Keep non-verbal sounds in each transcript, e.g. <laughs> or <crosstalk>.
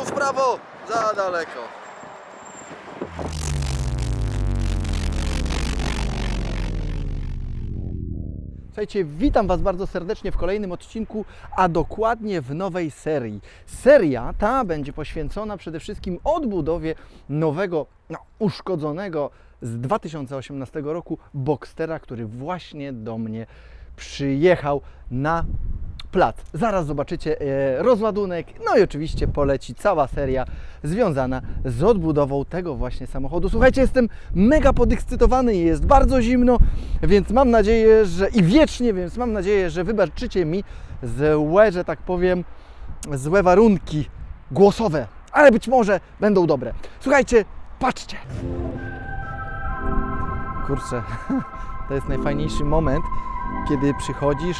Tu w prawo, za daleko. Słuchajcie, witam Was bardzo serdecznie w kolejnym odcinku, a dokładnie w nowej serii. Seria ta będzie poświęcona przede wszystkim odbudowie nowego, no, uszkodzonego z 2018 roku Boxstera, który właśnie do mnie przyjechał na plac. Zaraz zobaczycie e, rozładunek, no i oczywiście poleci cała seria związana z odbudową tego właśnie samochodu. Słuchajcie, jestem mega podekscytowany jest bardzo zimno, więc mam nadzieję, że i wiecznie, więc mam nadzieję, że wybaczycie mi złe, że tak powiem, złe warunki głosowe, ale być może będą dobre. Słuchajcie, patrzcie. Kurczę, <laughs> to jest najfajniejszy moment, kiedy przychodzisz,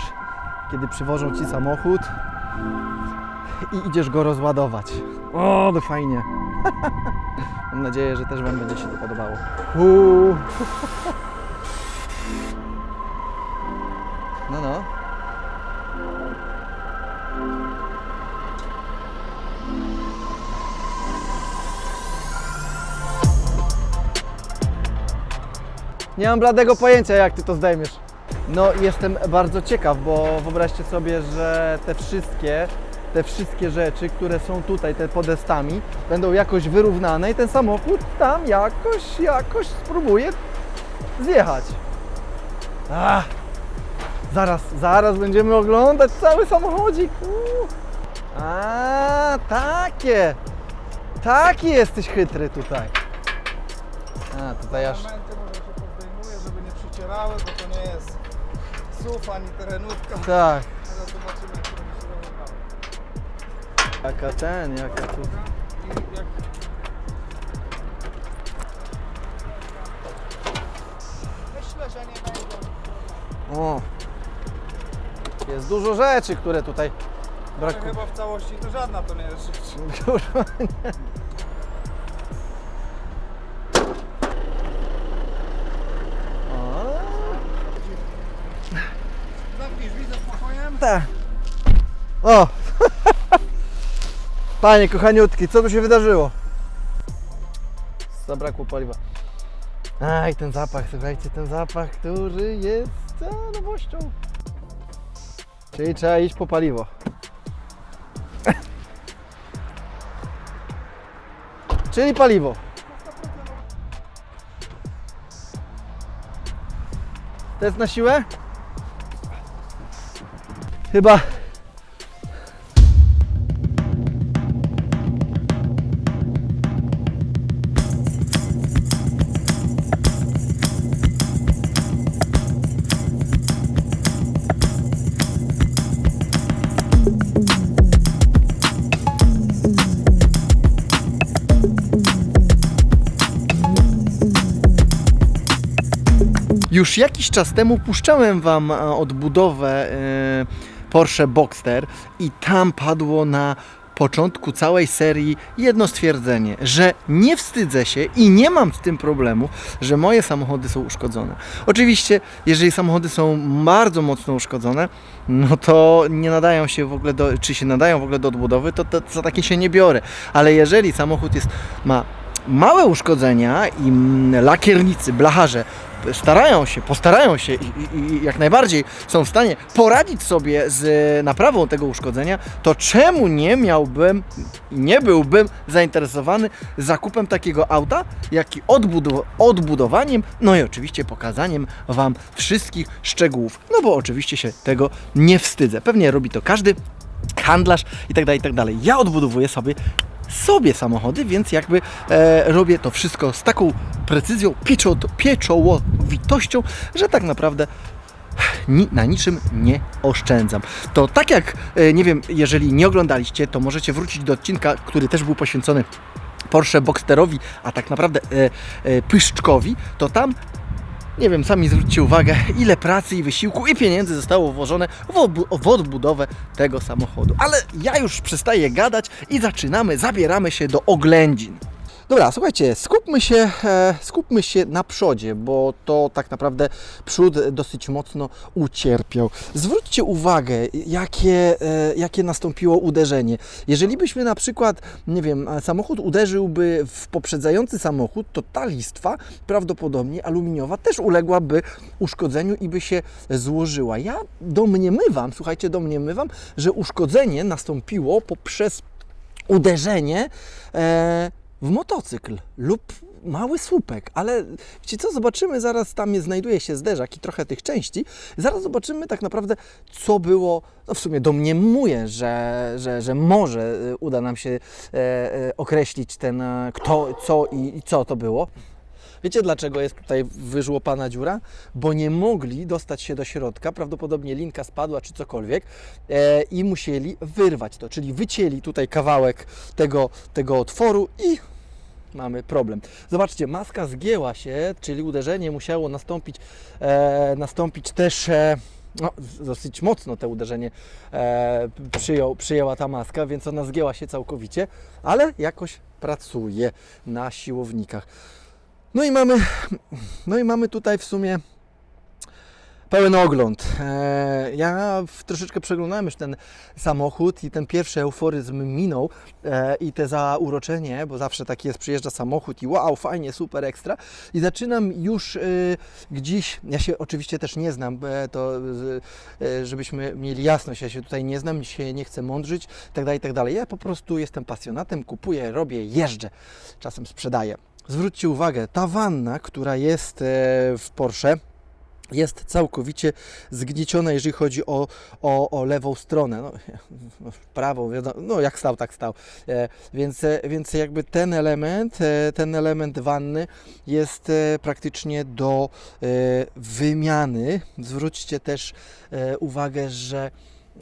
kiedy przywożą Ci samochód i idziesz go rozładować. O, to fajnie. <laughs> Mam nadzieję, że też Wam będzie się to podobało. Uuu. No, no. Nie mam bladego pojęcia, jak Ty to zdejmiesz. No, jestem bardzo ciekaw, bo wyobraźcie sobie, że te wszystkie, te wszystkie rzeczy, które są tutaj, te podestami, będą jakoś wyrównane i ten samochód tam jakoś, jakoś spróbuje zjechać. Ach, zaraz, zaraz będziemy oglądać cały samochodzik. Uuu. A, takie. Taki jesteś chytry tutaj. A, tutaj aż... Elementy może się żeby nie przycierały, bo to nie jest SUV ani terenówka. Tak. Zaraz zobaczymy, jak to będzie się zachowało. Jaka ten, jaka tu... I jak Myślę, że nie będą. O! Jest dużo rzeczy, które tutaj brakuje. chyba w całości to żadna to nie jest rzecz. <laughs> Dużo, nie. O, Zamknij drzwi ze tak. O! <laughs> Panie kochaniutki, co tu się wydarzyło? Zabrakło paliwa. Aj, ten zapach, słuchajcie, ten zapach, który jest a, nowością. Czyli trzeba iść po paliwo. <laughs> Czyli paliwo. To jest na siłę? Chyba. Już jakiś czas temu puszczałem Wam e, odbudowę e, Porsche Boxster i tam padło na początku całej serii jedno stwierdzenie, że nie wstydzę się i nie mam z tym problemu, że moje samochody są uszkodzone. Oczywiście, jeżeli samochody są bardzo mocno uszkodzone, no to nie nadają się w ogóle do, czy się nadają w ogóle do odbudowy, to, to za takie się nie biorę. Ale jeżeli samochód jest, ma małe uszkodzenia i lakiernicy, blacharze starają się, postarają się i, i, i jak najbardziej są w stanie poradzić sobie z e, naprawą tego uszkodzenia, to czemu nie miałbym, nie byłbym zainteresowany zakupem takiego auta, jak i odbudow- odbudowaniem, no i oczywiście pokazaniem Wam wszystkich szczegółów, no bo oczywiście się tego nie wstydzę. Pewnie robi to każdy handlarz i tak dalej, i tak dalej. Ja odbudowuję sobie sobie samochody, więc jakby e, robię to wszystko z taką precyzją, pieczo, pieczołowitością, że tak naprawdę ni, na niczym nie oszczędzam. To tak jak, e, nie wiem, jeżeli nie oglądaliście, to możecie wrócić do odcinka, który też był poświęcony Porsche Boxsterowi, a tak naprawdę e, e, Pyszczkowi, to tam nie wiem, sami zwróćcie uwagę, ile pracy i wysiłku i pieniędzy zostało włożone w, w odbudowę tego samochodu. Ale ja już przestaję gadać i zaczynamy, zabieramy się do oględzin. Dobra, słuchajcie, skupmy się, e, skupmy się na przodzie, bo to tak naprawdę przód dosyć mocno ucierpiał. Zwróćcie uwagę, jakie, e, jakie nastąpiło uderzenie. Jeżeli byśmy na przykład, nie wiem, e, samochód uderzyłby w poprzedzający samochód, to ta listwa prawdopodobnie aluminiowa też uległaby uszkodzeniu i by się złożyła. Ja domniemywam, słuchajcie, domniemywam, że uszkodzenie nastąpiło poprzez uderzenie e, w motocykl lub mały słupek, ale wiecie co, zobaczymy zaraz, tam znajduje się zderzak i trochę tych części, zaraz zobaczymy tak naprawdę, co było, no w sumie domniemuję, że, że, że może e, uda nam się e, e, określić ten, e, kto, co i, i co to było. Wiecie dlaczego jest tutaj wyżłopana dziura? Bo nie mogli dostać się do środka, prawdopodobnie linka spadła czy cokolwiek e, i musieli wyrwać to, czyli wycięli tutaj kawałek tego, tego otworu i mamy problem. Zobaczcie, maska zgięła się, czyli uderzenie musiało nastąpić, e, nastąpić też e, no, dosyć mocno to uderzenie e, przyjął, przyjęła ta maska, więc ona zgięła się całkowicie, ale jakoś pracuje na siłownikach. No i mamy, no i mamy tutaj w sumie pełen ogląd. E, ja troszeczkę przeglądałem już ten samochód i ten pierwszy euforyzm minął e, i te zauroczenie, bo zawsze tak jest, przyjeżdża samochód i wow, fajnie, super, ekstra i zaczynam już e, gdzieś, ja się oczywiście też nie znam, to żebyśmy mieli jasność, ja się tutaj nie znam, się nie chcę mądrzyć, tak dalej, tak dalej. Ja po prostu jestem pasjonatem, kupuję, robię, jeżdżę, czasem sprzedaję. Zwróćcie uwagę, ta wanna, która jest e, w Porsche, jest całkowicie zgnieciona, jeżeli chodzi o, o, o lewą stronę. No, <laughs> no, prawą, no jak stał, tak stał. E, więc, e, więc jakby ten element, ten element wanny jest praktycznie do wymiany. Zwróćcie też uwagę, że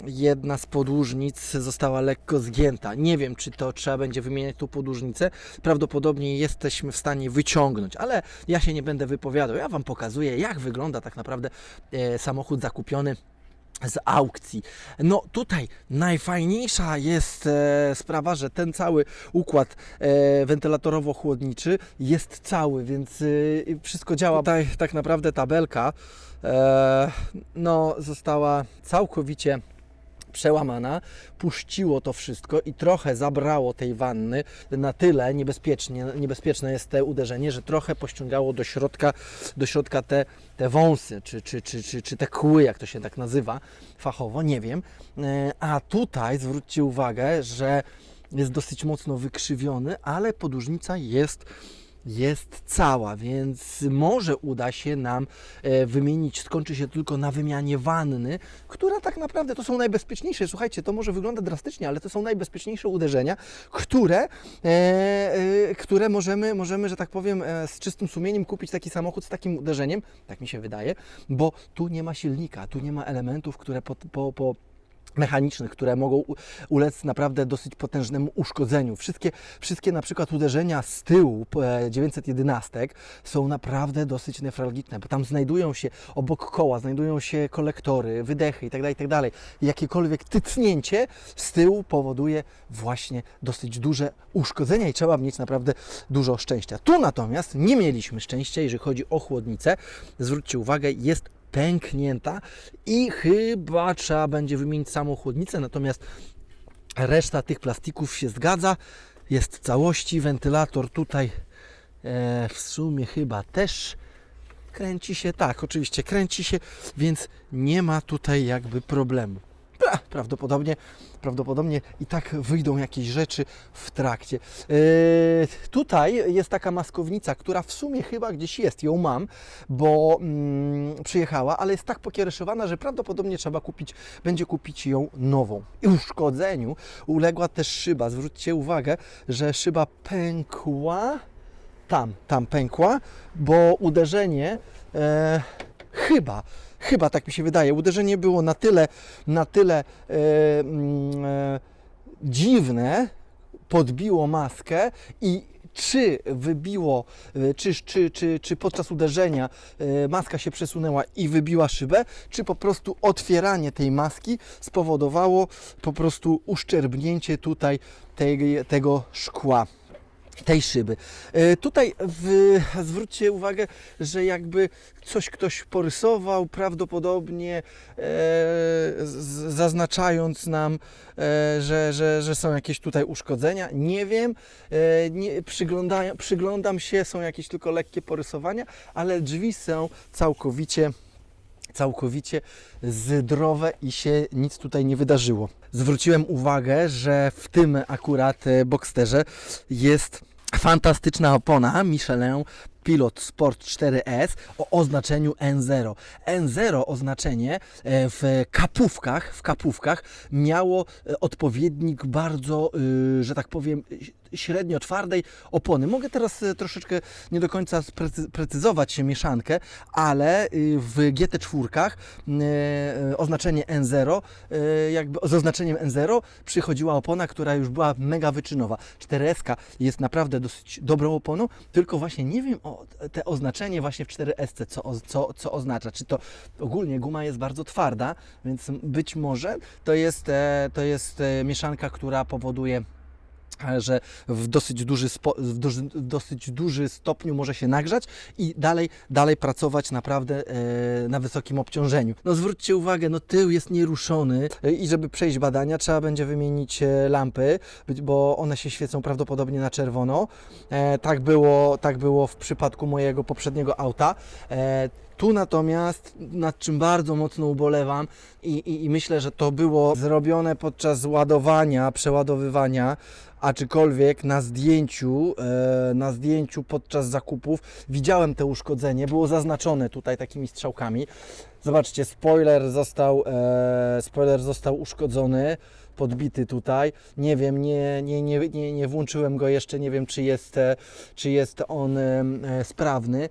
jedna z podłużnic została lekko zgięta. Nie wiem, czy to trzeba będzie wymieniać tą podłużnicę. Prawdopodobnie jesteśmy w stanie wyciągnąć, ale ja się nie będę wypowiadał. Ja Wam pokazuję, jak wygląda tak naprawdę e, samochód zakupiony z aukcji. No tutaj najfajniejsza jest e, sprawa, że ten cały układ e, wentylatorowo-chłodniczy jest cały, więc e, wszystko działa. Tutaj tak naprawdę tabelka e, no, została całkowicie przełamana, puściło to wszystko i trochę zabrało tej wanny na tyle niebezpiecznie, niebezpieczne jest te uderzenie, że trochę pościągało do środka, do środka te, te wąsy, czy, czy, czy, czy, czy te kły, jak to się tak nazywa fachowo, nie wiem. E, A tutaj zwróćcie uwagę, że jest dosyć mocno wykrzywiony, ale podłużnica jest jest cała, więc może uda się nam e, wymienić, skończy się tylko na wymianie wanny, która tak naprawdę to są najbezpieczniejsze. Słuchajcie, to może wygląda drastycznie, ale to są najbezpieczniejsze uderzenia, które, e, e, które możemy, możemy, że tak powiem, z czystym sumieniem kupić taki samochód z takim uderzeniem, tak mi się wydaje, bo tu nie ma silnika, tu nie ma elementów, które po, po, po mechanicznych, które mogą ulec naprawdę dosyć potężnemu uszkodzeniu. Wszystkie, wszystkie na przykład uderzenia z tyłu e, 911 są naprawdę dosyć newralgiczne, bo tam znajdują się obok koła, znajdują się kolektory, wydechy itd. itd. Jakiekolwiek tycnięcie z tyłu powoduje właśnie dosyć duże uszkodzenia i trzeba mieć naprawdę dużo szczęścia. Tu natomiast nie mieliśmy szczęścia, jeżeli chodzi o chłodnicę. Zwróćcie uwagę, jest pęknięta i chyba trzeba będzie wymienić samą chłodnicę, natomiast reszta tych plastików się zgadza. Jest w całości, wentylator tutaj e, w sumie chyba też kręci się, tak, oczywiście kręci się, więc nie ma tutaj jakby problemu. Pra- Prawdopodobnie, prawdopodobnie i tak wyjdą jakieś rzeczy w trakcie. Yy, tutaj jest taka maskownica, która w sumie chyba gdzieś jest, ją mam, bo mm, przyjechała, ale jest tak pokiereszowana, że prawdopodobnie trzeba kupić, będzie kupić ją nową. I uszkodzeniu uległa też szyba. Zwróćcie uwagę, że szyba pękła, tam, tam pękła, bo uderzenie e, chyba, chyba tak mi się wydaje, uderzenie było na tyle, na tyle e, mm, e, dziwne, podbiło maskę i czy wybiło, e, czy, czy, czy, czy podczas uderzenia e, maska się przesunęła i wybiła szybę, czy po prostu otwieranie tej maski spowodowało po prostu uszczerbnięcie tutaj tej, tego szkła. Tej szyby. E, Tutaj w, zwróćcie uwagę, że jakby coś ktoś porysował, prawdopodobnie e, z- zaznaczając nam, e, że, że, że są jakieś tutaj uszkodzenia. Nie wiem, e, nie, przygląda, przyglądam się, są jakieś tylko lekkie porysowania, ale drzwi są całkowicie całkowicie zdrowe i się nic tutaj nie wydarzyło. Zwróciłem uwagę, że w tym akurat e, Boxsterze jest fantastyczna opona Michelin Pilot Sport 4S o oznaczeniu N0. N0 oznaczenie e, w kapówkach, w kapówkach miało e, odpowiednik bardzo, że tak powiem, średnio twardej opony. Mogę teraz e, troszeczkę nie do końca precyzować mieszankę, ale y, w GT4 y, oznaczenie N0, y, jakby z oznaczeniem N0 przychodziła opona, która już była mega wyczynowa. 4S jest naprawdę dosyć dobrą oponą, tylko właśnie nie wiem o te oznaczenie właśnie w 4S, co, co, co oznacza. Czy to ogólnie guma jest bardzo twarda, więc być może to jest, e, to jest e, mieszanka, która powoduje e, że w dosyć, duży spo, w, duży, w dosyć duży stopniu może się nagrzać i dalej, dalej pracować naprawdę e, na wysokim obciążeniu. No zwróćcie uwagę, no tył jest nieruszony e, i żeby przejść badania trzeba będzie wymienić e, lampy, bo one się świecą prawdopodobnie na czerwono. E, tak, było, tak było w przypadku mojego poprzedniego auta. E, tu natomiast, nad czym bardzo mocno ubolewam i, i, i myślę, że to było zrobione podczas ładowania, przeładowywania, aczkolwiek na zdjęciu, e, na zdjęciu podczas zakupów widziałem te uszkodzenie, było zaznaczone tutaj takimi strzałkami. Zobaczcie, spoiler został, e, spoiler został uszkodzony, podbity tutaj. Nie wiem, nie, nie, nie, nie, nie włączyłem go jeszcze, nie wiem czy jest, e, czy jest on sprawny.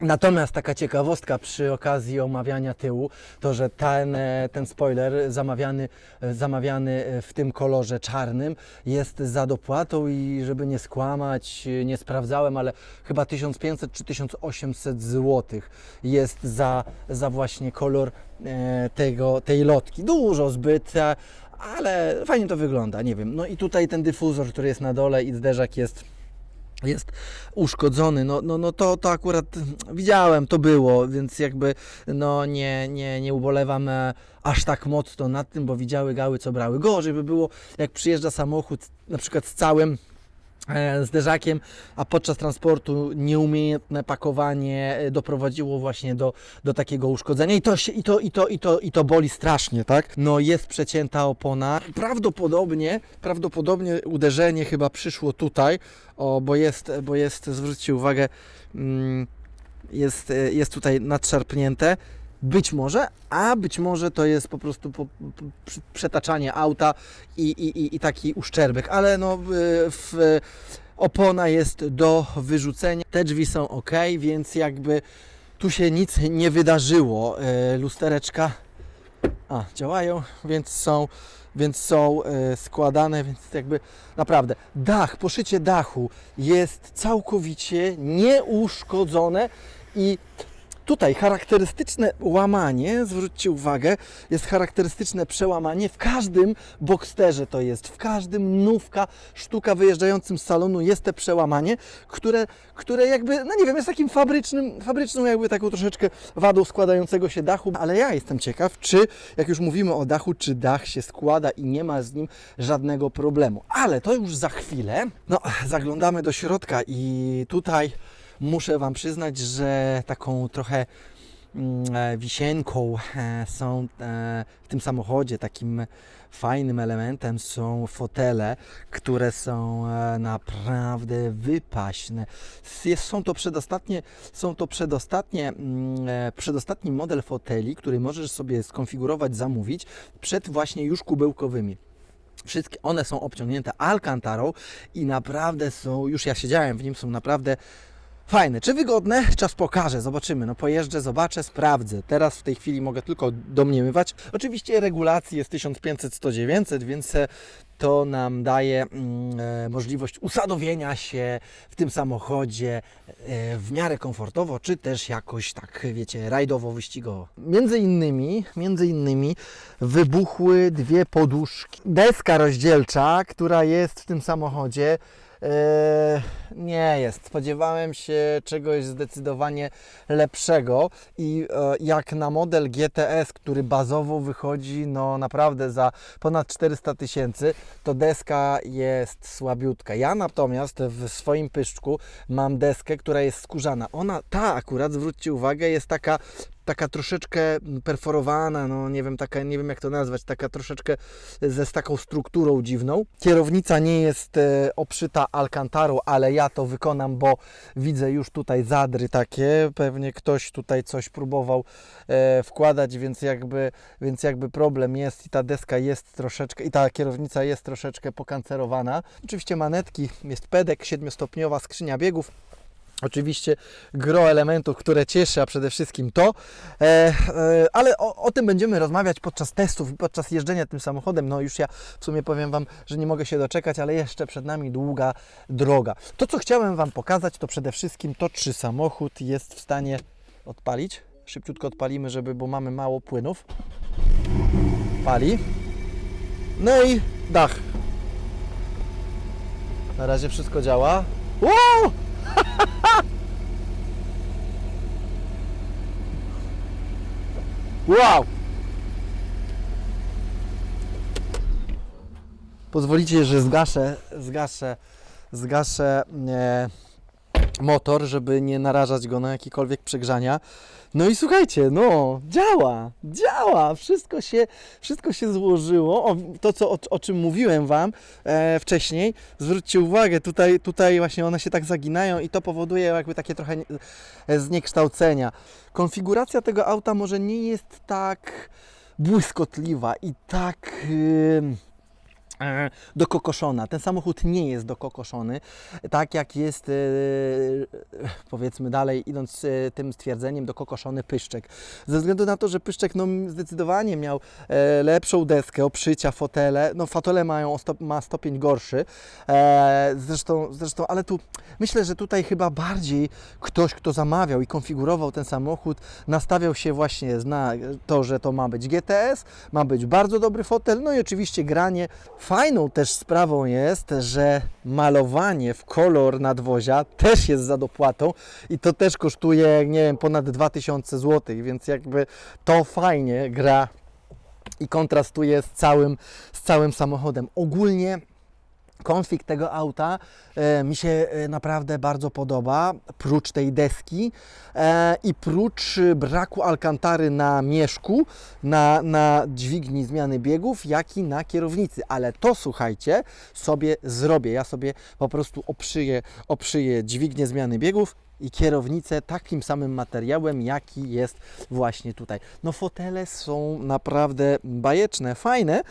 Natomiast taka ciekawostka przy okazji omawiania tyłu, to że ten, e, ten spoiler zamawiany, e, zamawiany e, w tym kolorze czarnym jest za dopłatą i żeby nie skłamać, nie sprawdzałem, ale chyba 1500 czy 1800 zł jest za, za właśnie kolor tego, tej lotki. Dużo zbyt, ale fajnie to wygląda, nie wiem. No i tutaj ten dyfuzor, który jest na dole i zderzak jest jest uszkodzony, no, no, no to, to akurat widziałem, to było, więc jakby no nie, nie, nie ubolewam e, aż tak mocno nad tym, bo widziały gały, co brały. Gorzej by było, jak przyjeżdża samochód na przykład z całym zderzakiem, a podczas transportu nieumiejętne pakowanie e, doprowadziło właśnie do, do takiego uszkodzenia i to, się, i, to, i, to, i, to, i to boli strasznie, tak? No jest przecięta opona. Prawdopodobnie, prawdopodobnie uderzenie chyba przyszło tutaj, o, bo jest, bo jest, zwróćcie uwagę, mm, jest, e, jest tutaj nadszarpnięte. Być może, a być może to jest po prostu po, po, przetaczanie auta i, i, i- taki uszczerbek, ale no w, opona jest do wyrzucenia, te drzwi są ok, więc jakby tu się nic nie wydarzyło. E, Lustereczka a, działają, więc są, więc są e, składane, więc jakby naprawdę dach, poszycie dachu jest całkowicie nieuszkodzone i Tutaj charakterystyczne łamanie, zwróćcie uwagę, jest charakterystyczne przełamanie. W każdym Boxsterze to jest, w każdym nówka, sztuka wyjeżdżającym z salonu jest te przełamanie, które, które jakby, no nie wiem, jest takim fabrycznym, fabryczną jakby taką troszeczkę wadą składającego się dachu, ale ja jestem ciekaw, czy jak już mówimy o dachu, czy dach się składa i nie ma z nim żadnego problemu. Ale to już za chwilę. No, zaglądamy do środka i tutaj muszę Wam przyznać, że taką trochę mm, e, wisienką e, są e, w tym samochodzie, takim fajnym elementem są fotele, które są naprawdę wypaśne. Są to przedostatnie, są to przedostatnie, mm, przedostatni model foteli, który możesz sobie skonfigurować, zamówić przed właśnie już kubełkowymi. Wszystkie one są obciągnięte alkantarą i naprawdę są, już ja siedziałem w nim, są naprawdę fajne. Czy wygodne? Czas pokaże, zobaczymy. No pojeżdżę, zobaczę, sprawdzę. Teraz w tej chwili mogę tylko domniemywać. Oczywiście regulacji jest 1500-100-900, więc to nam daje mm, e, możliwość usadowienia się w tym samochodzie e, w miarę komfortowo, czy też jakoś tak, wiecie, rajdowo-wyścigowo. Między innymi, między innymi wybuchły dwie poduszki. Deska rozdzielcza, która jest w tym samochodzie, nie jest. Spodziewałem się czegoś zdecydowanie lepszego i e, jak na model GTS, który bazowo wychodzi no naprawdę za ponad 400 tysięcy, to deska jest słabiutka. Ja natomiast w swoim pyszczku mam deskę, która jest skórzana. Ona, ta akurat, zwróćcie uwagę, jest taka taka troszeczkę perforowana, no nie wiem, taka, nie wiem jak to nazwać, taka troszeczkę ze z taką strukturą dziwną. Kierownica nie jest e, obszyta alcantarą, ale ja to wykonam, bo widzę już tutaj zadry takie, pewnie ktoś tutaj coś próbował e, wkładać, więc jakby, więc jakby problem jest i ta deska jest troszeczkę, i ta kierownica jest troszeczkę pokancerowana. Oczywiście manetki, jest pedek, siedmiostopniowa skrzynia biegów, Oczywiście gro elementów, które cieszy, a przede wszystkim to, e, e, ale o, o tym będziemy rozmawiać podczas testów, podczas jeżdżenia tym samochodem. No już ja w sumie powiem Wam, że nie mogę się doczekać, ale jeszcze przed nami długa droga. To, co chciałem Wam pokazać, to przede wszystkim to, czy samochód jest w stanie odpalić. Szybciutko odpalimy, żeby, bo mamy mało płynów. Pali. No i dach. Na razie wszystko działa. Wow! Pozwolicie, że zgaszę, zgaszę, zgaszę e, motor, żeby nie narażać go na jakiekolwiek przegrzania. No i słuchajcie, no, działa, działa, wszystko się, wszystko się złożyło. O, to, co, o, o czym mówiłem Wam e, wcześniej, zwróćcie uwagę, tutaj, tutaj właśnie one się tak zaginają i to powoduje jakby takie trochę e, zniekształcenia. Konfiguracja tego auta może nie jest tak błyskotliwa i tak... dokokoszona. Ten samochód nie jest dokokoszony, tak jak jest, e, powiedzmy dalej, idąc e, tym stwierdzeniem, dokokoszony pyszczek. Ze względu na to, że pyszczek no, zdecydowanie miał e, lepszą deskę, oprzycia, fotele. No fotele mają ma stopień gorszy. E, zresztą, zresztą, ale tu myślę, że tutaj chyba bardziej ktoś, kto zamawiał i konfigurował ten samochód, nastawiał się właśnie na to, że to ma być GTS, ma być bardzo dobry fotel, no i oczywiście granie. Fajną też sprawą jest, że malowanie w kolor nadwozia też jest za dopłatą i to też kosztuje, nie wiem, ponad 2000 zł, więc jakby to fajnie gra i kontrastuje z całym, z całym samochodem. Ogólnie konfig tego auta e, mi się e, naprawdę bardzo podoba, prócz tej deski e, i prócz braku alkantary na mieszku, na, na dźwigni zmiany biegów, jak i na kierownicy. Ale to słuchajcie, sobie zrobię. Ja sobie po prostu oprzyję, oprzyję dźwignię zmiany biegów i kierownicę takim samym materiałem, jaki jest właśnie tutaj. No fotele są naprawdę bajeczne, fajne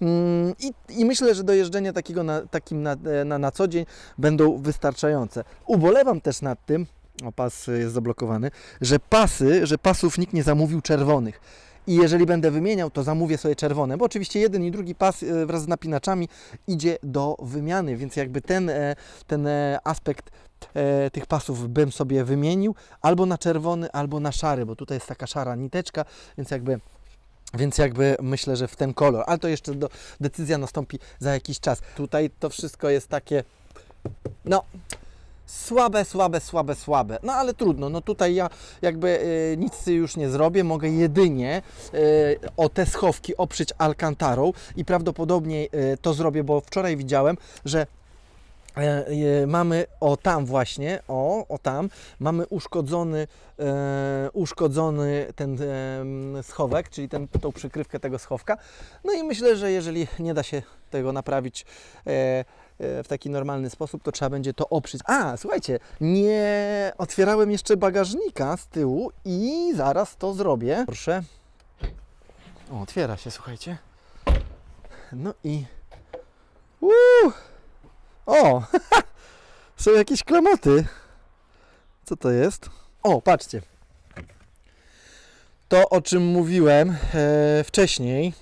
mm, i, i myślę, że do jeżdżenia takiego na, takim na, na, na co dzień będą wystarczające. Ubolewam też nad tym, o pas jest zablokowany, że pasy, że pasów nikt nie zamówił czerwonych. I jeżeli będę wymieniał, to zamówię sobie czerwone, bo oczywiście jeden i drugi pas e, wraz z napinaczami idzie do wymiany, więc jakby ten, e, ten e, e, tych pasów bym sobie wymienił albo na czerwony, albo na szary, bo tutaj jest taka szara niteczka, więc jakby więc jakby myślę, że w ten kolor, ale to jeszcze do, decyzja nastąpi za jakiś czas. Tutaj to wszystko jest takie, no, słabe, słabe, słabe, słabe. No ale trudno, no tutaj ja jakby e, nic już nie zrobię, mogę jedynie e, o te schowki oprzeć alkantarą i prawdopodobnie e, to zrobię, bo wczoraj widziałem, że mamy o tam właśnie, o, o tam, mamy uszkodzony, e, uszkodzony ten e, schowek, czyli ten, tą przykrywkę tego schowka. No i myślę, że jeżeli nie da się tego naprawić e, e, w taki normalny sposób, to trzeba będzie to oprzeć. A, słuchajcie, nie otwierałem jeszcze bagażnika z tyłu i zaraz to zrobię. Proszę. O, otwiera się, słuchajcie. No i... Uuu! O! <laughs> Są jakieś klamoty. Co to jest? O, patrzcie. To, o czym mówiłem e, wcześniej,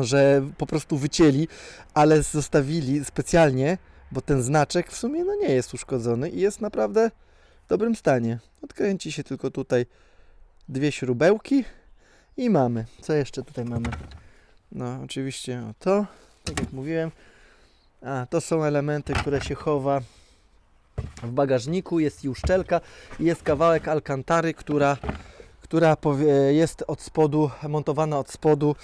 że po prostu wycięli, ale zostawili specjalnie, bo ten znaczek w sumie no, nie jest uszkodzony i jest naprawdę w dobrym stanie. Odkręci się tylko tutaj dwie śrubełki i mamy. Co jeszcze tutaj mamy? No, oczywiście o to, tak jak mówiłem, A, to są elementy, które się chowa w bagażniku. Jest i uszczelka i jest kawałek alkantary, która, która jest od spodu, montowana od spodu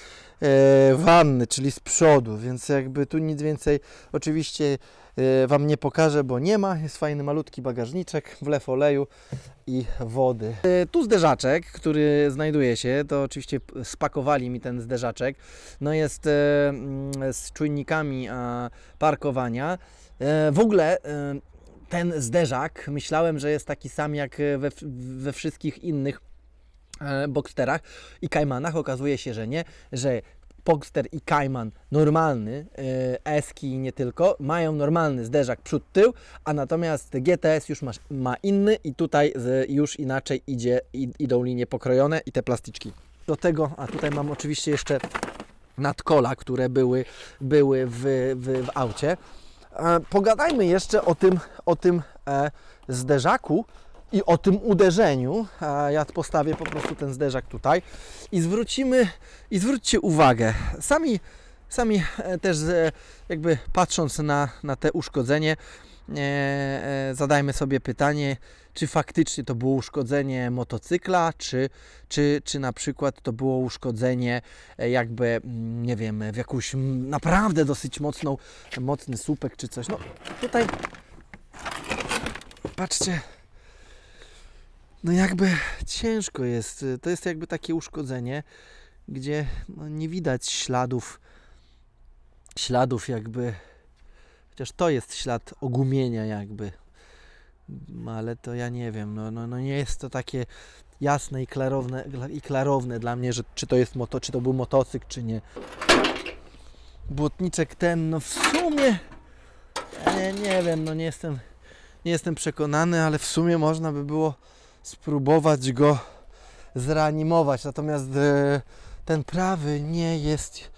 wanny, czyli z przodu, więc jakby tu nic więcej oczywiście e, Wam nie pokażę, bo nie ma. Jest fajny malutki bagażniczek, wlew oleju i wody. E, tu zderzaczek, który znajduje się, to oczywiście spakowali mi ten zderzaczek. No jest e, mm, z czujnikami parkowania. E, w ogóle e, ten zderzak myślałem, że jest taki sam jak e, we, we wszystkich innych e, Boxsterach i Kajmanach. Okazuje się, że nie, że Boxster i Kajman normalny, e, Eski i nie tylko, mają normalny zderzak przód-tył, a natomiast GTS już ma, ma inny i tutaj z, już inaczej idzie, i, idą linie pokrojone i te plasticzki. Do tego, a tutaj mam oczywiście jeszcze nadkola, które były, były w, w, w aucie. E, Pogadajmy jeszcze o tym, o tym e, zderzaku i o tym uderzeniu. Ja postawię po prostu ten zderzak tutaj i zwrócimy, i zwróćcie uwagę. Sami, sami e, też e, jakby patrząc na, na te uszkodzenie, e, zadajmy sobie pytanie, czy faktycznie to było uszkodzenie motocykla, czy, czy, czy na przykład to było uszkodzenie jakby, mm, nie wiem, w jakąś naprawdę dosyć mocną, mocny słupek czy coś. No tutaj patrzcie, no jakby ciężko jest. To jest jakby takie uszkodzenie, gdzie no nie widać śladów, śladów jakby, chociaż to jest ślad ogumienia jakby, No, ale to ja nie wiem, no, no, no nie jest to takie jasne i klarowne, i klarowne dla mnie, że czy to jest moto, czy to był motocykl, czy nie. Błotniczek ten, no w sumie nie, nie wiem, no nie jestem, nie jestem przekonany, ale w sumie można by było spróbować go zreanimować. Natomiast e, ten prawy nie jest,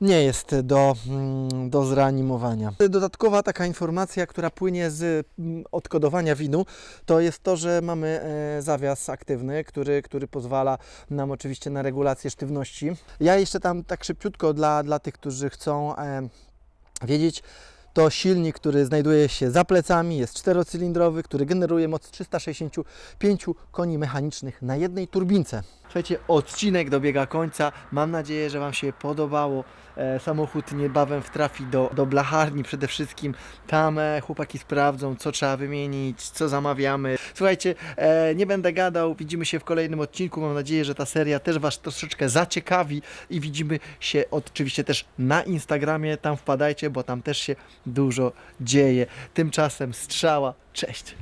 nie jest do, mm, do zreanimowania. Dodatkowa taka informacja, która płynie z mm, odkodowania winu, to jest to, że mamy e, zawias aktywny, który, który pozwala nam oczywiście na regulację sztywności. Ja jeszcze tam tak szybciutko dla, dla tych, którzy chcą e, wiedzieć, to silnik, który znajduje się za plecami, jest czterocylindrowy, który generuje moc 365 koni mechanicznych na jednej turbince. Słuchajcie, odcinek dobiega końca. Mam nadzieję, że Wam się podobało. E, samochód niebawem wtrafi do, do blacharni przede wszystkim. Tam e, chłopaki sprawdzą, co trzeba wymienić, co zamawiamy. Słuchajcie, e, nie będę gadał. Widzimy się w kolejnym odcinku. Mam nadzieję, że ta seria też Was troszeczkę zaciekawi i widzimy się oczywiście też na Instagramie. Tam wpadajcie, bo tam też się dużo dzieje. Tymczasem strzała. Cześć.